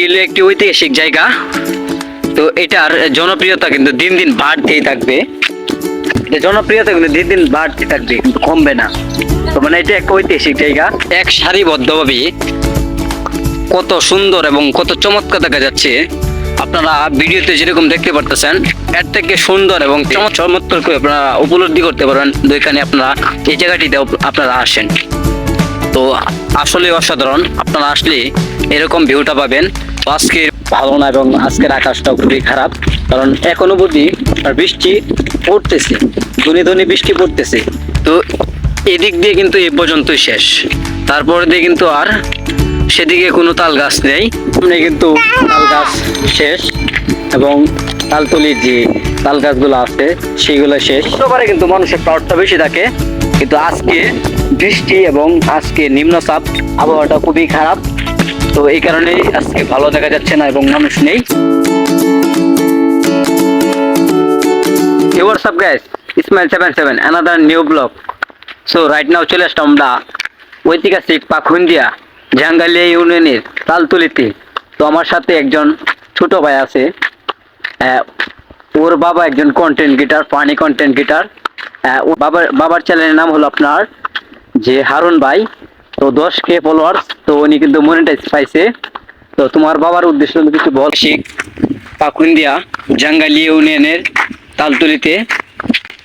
হলো, একটি ঐতিহাসিক জায়গা? তো এটার জনপ্রিয়তা কিন্তু দিন দিন বাড়তেই থাকবে। জনপ্রিয়তা কিন্তু দিন দিন বাড়তে থাকবে, কিন্তু কমবে না। তো মানে এটা একটা ঐতিহাসিক জায়গা। এক সারিবদ্ধভাবে কত সুন্দর এবং কত চমৎকার দেখা যাচ্ছে। আপনারা ভিডিওতে যেরকম দেখতে পারতেছেন, এর থেকে সুন্দর এবং চমৎ- চমৎকার করে আপনারা উপলব্ধি করতে পারেন তো এখানে আপনারা এই জায়গাটিতে আপনারা আসেন। তো আসলে অসাধারণ। আপনারা আসলে এরকম ভিউটা পাবেন। আজকে ভালো না এবং আজকের আকাশটা খুবই খারাপ, কারণ এখনও বুঝি বৃষ্টি পড়তেছে, ধনী ধনী বৃষ্টি পড়তেছে। তো এদিক দিয়ে কিন্তু এই পর্যন্তই শেষ। তারপরে দিয়ে কিন্তু আর সেদিকে কোনো তাল গাছ নেই। সামনে কিন্তু তাল গাছ শেষ এবং তালতলির যে তাল গাছগুলো আছে, সেগুলো শেষ। সবারে কিন্তু মানুষের ক্রাউডটা বেশি থাকে, কিন্তু আজকে বৃষ্টি এবং আজকে নিম্নচাপ, আবহাওয়াটা খুবই খারাপ। তো এই কারণেই আজকে ভালো দেখা যাচ্ছে না এবং মানুষ নেই। Hey, what's up guys? Ismail77, another new vlog. So right now চলে আসলাম আমরা ঐতিহাসিক পাখুন্দিয়া জাঙ্গালিয়া ইউনিয়নের তালতুলিতে। তো আমার সাথে একজন ছোট ভাই আছে। ওর বাবা একজন কন্টেন্ট গিটার ফানি কন্টেন্ট গিটার ওর বাবার বাবার চ্যানেলের নাম হলো আপনার যে হারুন ভাই। তো দশ কে ফলোয়ার তো উনি কিন্তু মনিটাইজ পাইছে। তো তোমার বাবার উদ্দেশ্য কিছু বল। শিখ পাকুন্দিয়া জাঙ্গালি ইউনিয়নের তালতুলিতে।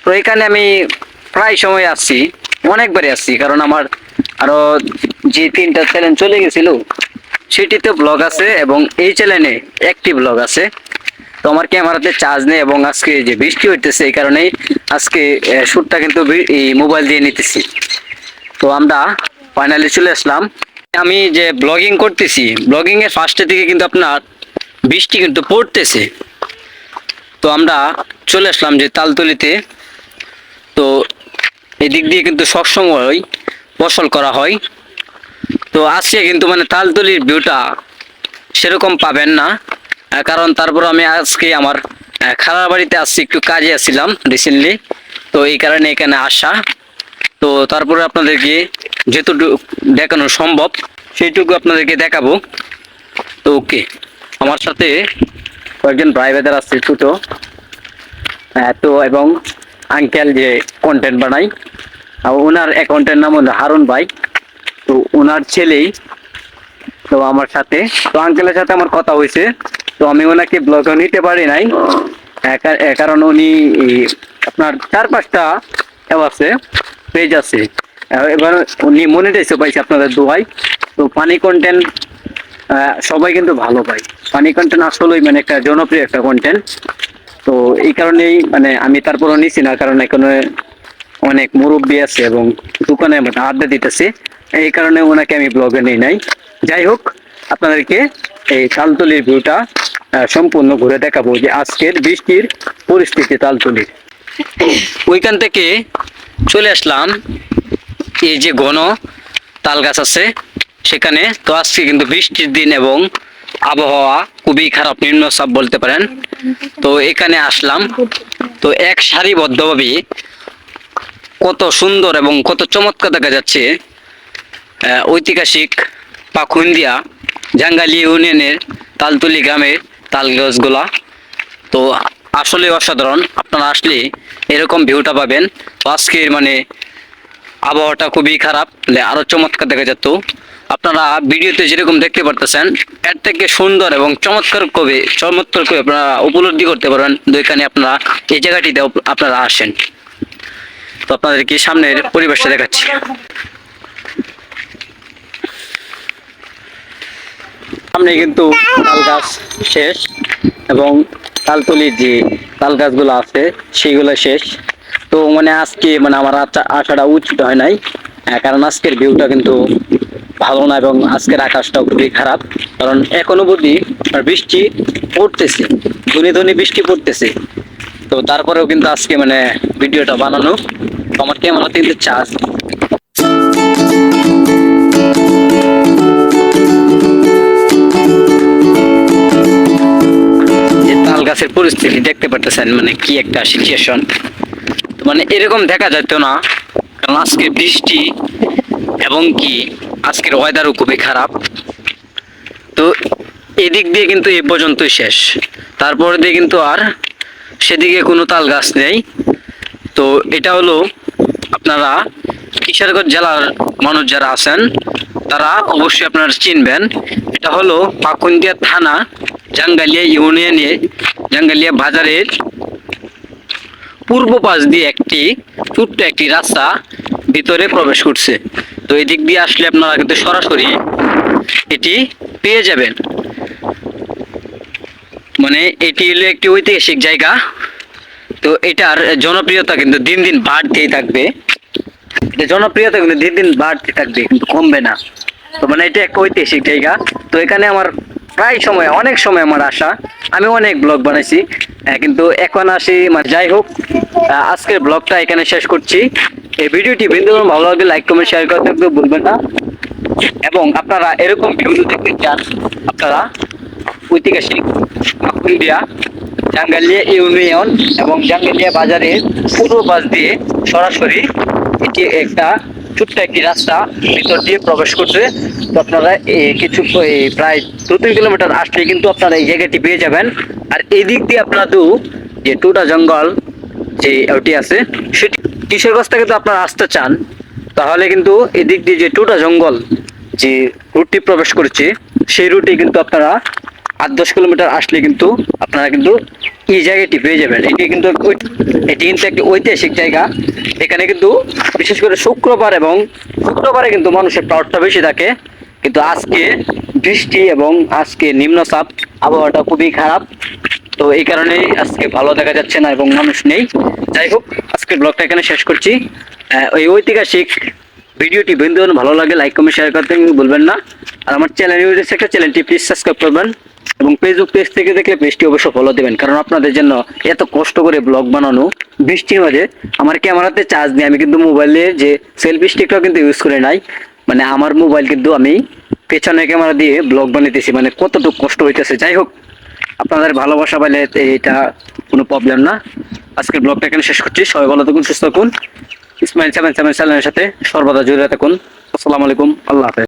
তো এখানে আমি প্রায় সময় আসছি, অনেকবারই আসছি, কারণ আমার আরও যে তিনটা চ্যানেল চলে গেছিল, সেটিতে ব্লগ আছে এবং এই চ্যানেলে একটি ব্লগ আছে। তো আমার ক্যামেরাতে চার্জ নেই এবং আজকে যে বৃষ্টি হইতেছে, এই কারণেই আজকে শ্যুটটা কিন্তু মোবাইল দিয়ে নিতেছি। তো আমরা ফাইনালি চলে আসলাম। আমি যে ব্লগিং করতেছি ব্লগিং এর ফার্স্টের দিকে কিন্তু আপনার বৃষ্টি কিন্তু পড়তেছে। তো আমরা চলে আসলাম যে তালতলিতে। তো এদিক দিয়ে কিন্তু সবসময় ফসল করা হয়। তো আজকে কিন্তু মানে তালতলির ভিউটা সেরকম পাবেন না। কারণ তারপর আমি আজকে আমার খালার বাড়িতে আসছি একটু কাজে আসছিলাম রিসেন্টলি তো এই কারণে এখানে আসা। তো তারপরে আপনাদেরকে যেটুকু দেখানো সম্ভব সেইটুকু আপনাদেরকে দেখাবো। তো ওকে আমার সাথে কয়েকজন ভাই বেদার আসছে ছোট। আহ, তো এবং আঙ্কেল যে কন্টেন্ট বানাই ওনার অ্যাকাউন্টের নাম হলো হারুন ভাই। তো ওনার ছেলেই তো আমার সাথে তো আঙ্কেলের সাথে আমার কথা হয়েছে। তো আমি ওনাকে ব্লগে নিতে পারি নাই। কারণ উনি আপনার চার পাঁচটা আছে। পেজ আছে। এবার উনি মনিটাইজও পাইছে আপনাদের দোয়াই তো পানি কন্টেন্ট সবাই কিন্তু ভালো পায় পানি কন্টেন্ট আসলেই মানে একটা জনপ্রিয় একটা কন্টেন্ট তো এই কারণেই মানে আমি তারপরও নিছি না, কারণ এখানে অনেক মুরব্বী আছে এবং দোকানে মানে আড্ডা দিতেছে। এই কারণে ওনাকে আমি ব্লগে নেই নাই। যাই হোক, আপনাদেরকে এই তালতলির ভিউটা সম্পূর্ণ ঘুরে দেখাবো যে আজকের বৃষ্টির পরিস্থিতি তালতলির। ওইখান থেকে চলে আসলাম। এই যে ঘন তাল গাছ আছে সেখানে। তো আজকে কিন্তু বৃষ্টির দিন এবং আবহাওয়া খুবই খারাপ, নিম্নচাপ বলতে পারেন। তো এখানে আসলাম। তো এক সারিবদ্ধভাবে কত সুন্দর এবং কত চমৎকার দেখা যাচ্ছে ঐতিহাসিক পাখুন্দিয়া, জাঙ্গালি ইউনিয়নের তালতলি গ্রামের তাল গাছগুলা। তো আসলে অসাধারণ। আপনারা আসলে এরকম ভিউটা পাবেন। আজকের মানে আবহাওয়াটা খুবই খারাপ। মানে আরও চমৎকার দেখা যেত। আপনারা ভিডিওতে যেরকম দেখতে পারতেছেন, এর থেকে সুন্দর এবং চমৎকার কবে, চমৎকার করে আপনারা উপলব্ধি করতে পারবেন। এখানে আপনারা এই জায়গাটিতে আপনারা আসেন। তো আপনাদেরকে সামনের পরিবেশটা দেখাচ্ছি। সামনে কিন্তু শেষ এবং তালতলির যে তাল গাছগুলো আছে, সেগুলো শেষ। তো মানে আজকে মানে আমার আশা- আশাটা উচিত হয় নাই। কারণ আজকের ভিউটা কিন্তু ভালো না এবং আজকের আকাশটাও খুবই খারাপ। কারণ এখনও আর বৃষ্টি পড়তেছে, ধনী ধনী বৃষ্টি পড়তেছে। তো তারপরেও কিন্তু আজকে মানে ভিডিওটা বানানো। আমার ক্যামেরাতে কিন্তু চার্জ গাছের পরিস্থিতি দেখতে পারতেছেন মানে কি একটা সিচুয়েশন মানে এরকম দেখা যেত না, কারণ আজকে বৃষ্টি এবং কি আজকের ওয়েদারও খুবই খারাপ। তো এদিক দিয়ে কিন্তু এ পর্যন্তই শেষ। তারপরে দিয়ে কিন্তু আর সেদিকে কোনো তাল গাছ নেই। তো এটা হলো আপনারা কিশোরগঞ্জ জেলার মানুষ যারা আছেন, তারা অবশ্যই আপনারা চিনবেন। এটা হলো পাকুন্দিয়া থানা, জাঙ্গালিয়া ইউনিয়নে জাঙ্গালিয়া বাজারের পূর্ব পাশ দিয়ে একটি ছোট্ট একটি রাস্তা ভিতরে প্রবেশ করছে। তো এদিক দিয়ে আসলে আপনারা কিন্তু সরাসরি এটি পেয়ে যাবেন। মানে এটি হলো একটি ঐতিহাসিক জায়গা। তো এটার জনপ্রিয়তা কিন্তু দিন দিন বাড়তেই থাকবে। এটা জনপ্রিয়তা কিন্তু দিন দিন বাড়তে থাকবে, কিন্তু কমবে না। তো মানে এটা একটা ঐতিহাসিক জায়গা। তো এখানে আমার প্রায় সময়, অনেক সময় আমার আসা আমি অনেক ব্লগ বানাইছি কিন্তু এখন আসি মানে যাই হোক আজকের ব্লগটা এখানে শেষ করছি। এই ভিডিওটি বিন্দু ভালো লাগলে লাইক কমেন্ট শেয়ার করতে ভুলবেন না। এবং আপনারা এরকম ভিডিও দেখতে চান, আপনারা ঐতিহাসিক ইন্ডিয়া জাঙ্গালিয়া ইউনিয়ন এবং জাঙ্গালিয়া বাজারের পূর্ব পাশ দিয়ে সরাসরি এটি একটা ছোট্ট একটি রাস্তা ভিতর দিয়ে প্রবেশ করছে। তো আপনারা এই কিছু প্রায় দু তিন কিলোমিটার আসলে কিন্তু আপনারা এই জায়গাটি পেয়ে যাবেন। আর এদিক দিয়ে আপনারা দু, যে টুটা জঙ্গল যে ওটি আছে, সেটি কিশোরগঞ্জ থেকে তো আপনারা আসতে চান, তাহলে কিন্তু এদিক দিয়ে যে টুটা জঙ্গল যে রুটটি প্রবেশ করছে, সেই রুটে কিন্তু আপনারা আট দশ কিলোমিটার আসলে কিন্তু আপনারা কিন্তু এই জায়গাটি পেয়ে যাবেন। এটি কিন্তু এটি কিন্তু একটি ঐতিহাসিক জায়গা। এখানে কিন্তু বিশেষ করে শুক্রবার এবং শুক্রবারে কিন্তু মানুষের প্রাউডটা বেশি থাকে। কিন্তু আজকে বৃষ্টি এবং আজকে নিম্নচাপ, আবহাওয়াটা খুবই খারাপ। তো এই কারণেই আজকে ভালো দেখা যাচ্ছে না এবং মানুষ নেই। যাই হোক, আজকের ব্লগটা এখানে শেষ করছি। ওই ঐতিহাসিক ভিডিওটি বন্ধু ভালো লাগে লাইক কমেন্ট শেয়ার করতে ভুলবেন না। আর আমার চ্যানেল একটা চ্যানেলটি প্লিজ সাবস্ক্রাইব করবেন। এবং ফেসবুক পেজ থেকে দেখলে পেজটি অবশ্যই ফলো দেবেন, কারণ আপনাদের জন্য এত কষ্ট করে ব্লগ বানানো, বৃষ্টির মাঝে আমার ক্যামেরাতে চার্জ নেই, আমি কিন্তু মোবাইলে যে সেলফি স্টিকটাও কিন্তু ইউজ করে নাই মানে আমার মোবাইল কিন্তু আমি পেছনে ক্যামেরা দিয়ে ব্লগ বানাইতেছি মানে কতটুকু কষ্ট হইতেছে। যাই হোক, আপনাদের ভালোবাসা পাইলে এটা কোনো প্রবলেম না। আজকের ব্লগটা এখানে শেষ করছি, সবাই ভালো থাকুন, সুস্থ থাকুন। ইসমাইল সেভেন সেভেন চ্যানেলের সাথে সর্বদা জড়িয়ে থাকুন। আসসালামু আলাইকুম, আল্লাহ হাফেজ।